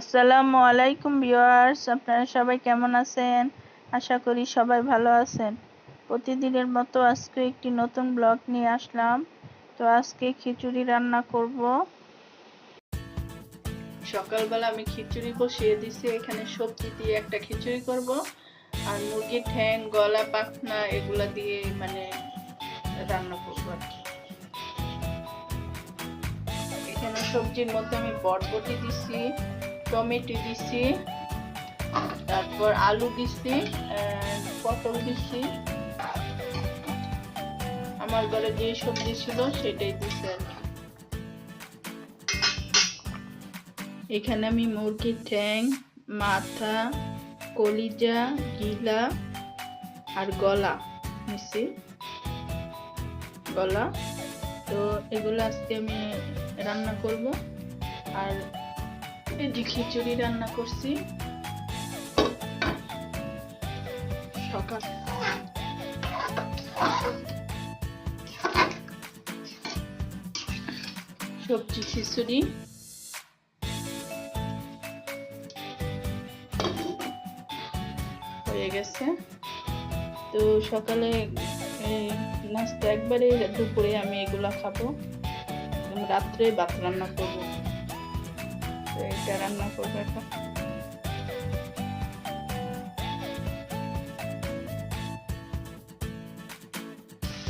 আসসালামু আলাইকুম ভিউয়ার্স, আপনারা সবাই কেমন আছেন? আশা করি সবাই ভালো আছেন। প্রতিদিনের মতো আজকে একটি নতুন ব্লগ নিয়ে আসলাম। তো আজকে খিচুড়ি রান্না করব। সকালবেলা আমি খিচুড়ি বসিয়ে দিছি, এখানে সবজি দিয়ে একটা খিচুড়ি করব। আর মুরগির ঠ্যাং, গলা, পাখনা, এগুলা দিয়ে মানে রান্না করব আর কি। এখানে সবজির মধ্যে আমি বটবটি দিছি। টমেটো দিছি, তারপর আলু দিছি পটল দিছি। আমার ঘরে যে সবজি ছিল সেটাই দিছি এখানে আমি মুরগির ঠ্যাং, মাথা, কলিজা, গিলা আর গলা নিছি। গলা। তো এগুলো আজকে আমি রান্না করব। আর এই খিচুড়ি রান্না করছি। সকাল। সবজি খিচুড়ি। হয়ে গেছে। তো সকালে নাস্তা একবারে দুপুরে আমি এগুলা খাব। রাত্রে ভাত রান্না করব। তো এটা রান্না করব এখন।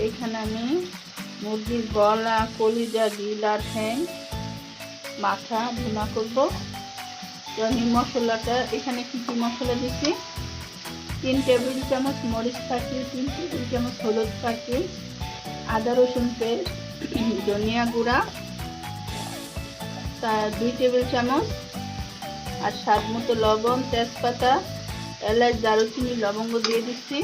এখানে আমি মুরগির গলা, কলিজা, গিলা ঠ্যাং মাথা ভুনা করব। তো মশলাটা, এখানে কি কি মশলা দিচ্ছি? তিন টেবিল চামচ মরিচ ফাঁকি তিন টেবিল চামচ হলুদ ফাঁকি আদা রসুন পেস্ট, ধনিয়া গুঁড়া দুই টেবিল চামচ আর স্বাদ মতো লবণ তেজপাতা এলাচ দারুচিনি লবঙ্গ দিয়ে দিচ্ছি।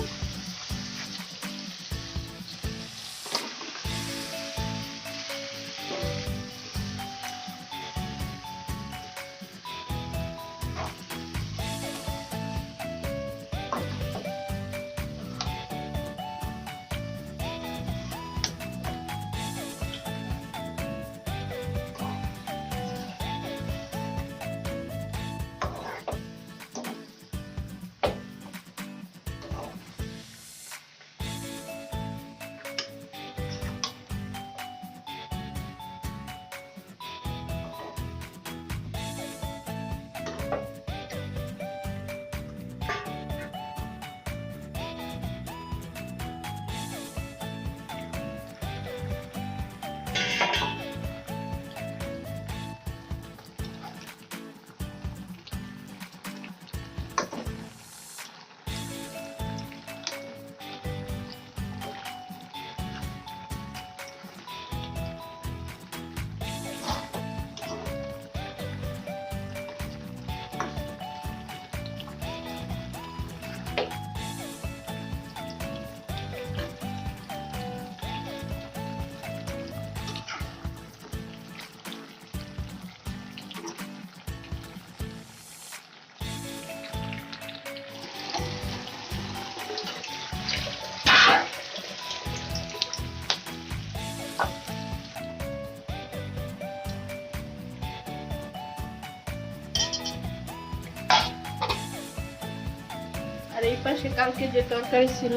আর এই পাশে কালকে যে তরকারি ছিল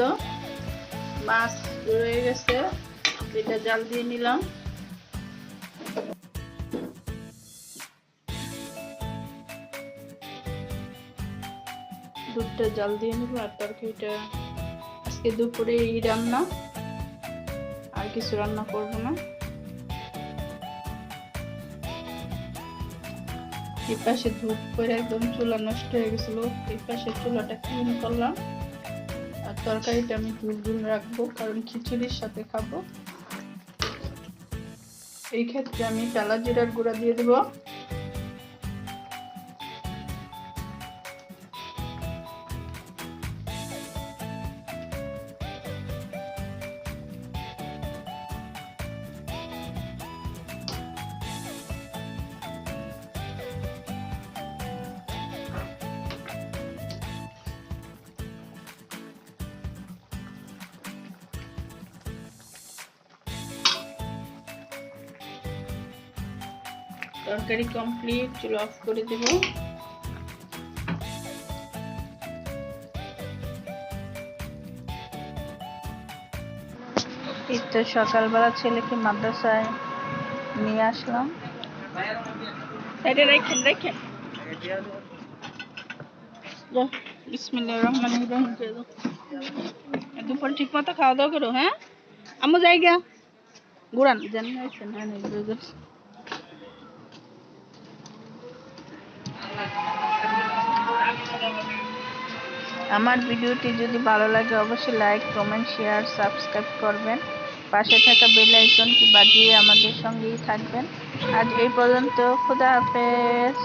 মাছ রয়ে গেছে এটা জাল দিয়ে নিলাম। দুধটা জল দিয়ে নিব আর তরকারিটা আজকে দুপুরে এই রান্না। আর কিছু রান্না করব না। এই পাশে ধূপ করে একদম চুলা নষ্ট হয়ে গেছিল। এই পাশে চুলাটা ক্লিন করলাম। আর তরকারিটা আমি ধুল রাখব, কারণ খিচুড়ির সাথে খাব। এই ক্ষেত্রে আমি টালা জিরার গুঁড়া দিয়ে দেবো। তরকারি কমপ্লিট চুলো অফ করে দেব। এই তো সকালবেলা ছেলেকে মাদ্রাসায় নিয়ে আসলাম। এটা রেখেন রহমান দুপুর ঠিক মতো খাওয়া দাওয়া করো হ্যাঁ? আমি যাই গা ঘুরান জানি হ্যাঁ আমার ভিডিওটি যদি ভালো লাগে, অবশ্যই লাইক কমেন্ট শেয়ার সাবস্ক্রাইব করবেন। পাশে থাকা বেল আইকনটি বাজিয়ে আমাদের সঙ্গেই থাকবেন। আজ এই পর্যন্ত, খুদা হাফেজ।